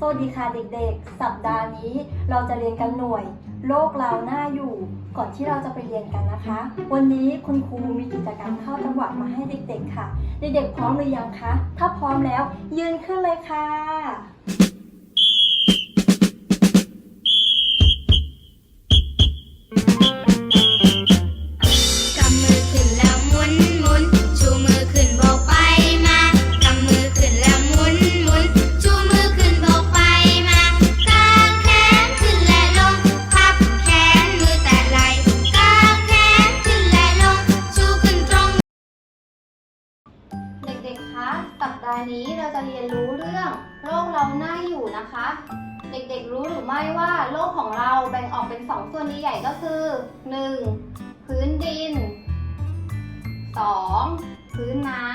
สวัสดีค่ะเด็กๆ สัปดาห์นี้เราจะเรียนกันหน่วย โลกเราหน้าอยู่ ก่อนที่เราจะไปเรียนกันนะคะ วันนี้คุณครูมีกิจกรรมเข้าจังหวะมาให้เด็กๆค่ะ เด็กๆพร้อมหรือยังคะ ถ้าพร้อมแล้ว ยืนขึ้นเลยค่ะ นะคะสัปดาห์นี้เราจะเรียนรู้เรื่องโลกเราหน้าอยู่นะคะ เด็กๆรู้หรือไม่ว่าโลกของเราแบ่งออกเป็นสองส่วนใหญ่ก็คือ 1. พื้นดิน 2. พื้นน้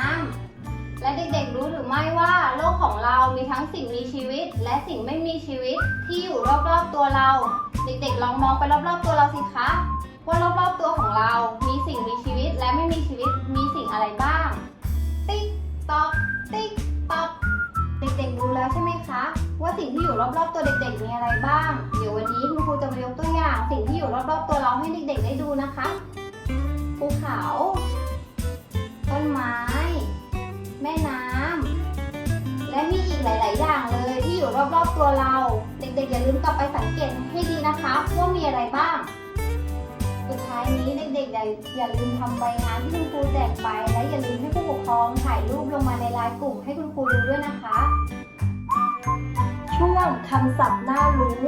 ำและเด็กๆรู้หรือไม่ว่าโลกของเรามีทั้งสิ่งมีชีวิต และสิ่งไม่มีชีวิตที่อยู่รอบๆตัวเรา เด็กๆลองมองไปรอบๆตัวเราสิคะว่ารอบๆตัวของเรามีสิ่งมี ใช่ไหมคะ ว่าสิ่งที่อยู่รอบๆตัวเด็กๆมีอะไรบ้าง เดี๋ยววันนี้คุณครูจะมายกตัวอย่าง สิ่งที่อยู่รอบๆตัวเราให้เด็กๆได้ดูนะคะภูเขาต้นไม้ แม่น้ำและมีอีกหลาย ๆ อย่างเลยที่อยู่รอบๆตัวเรา เด็กๆอย่าลืมกลับไปสังเกตให้ดีนะคะว่ามีอะไรบ้างสุดท้ายนี้เด็กๆ อย่าลืมทำใบงานที่คุณครูแจกไป และอย่าลืมให้ผู้ปกครองถ่ายรูปลงมาในไลน์กลุ่มให้คุณครูดูด้วยนะคะ คำศัพท์น่ารู้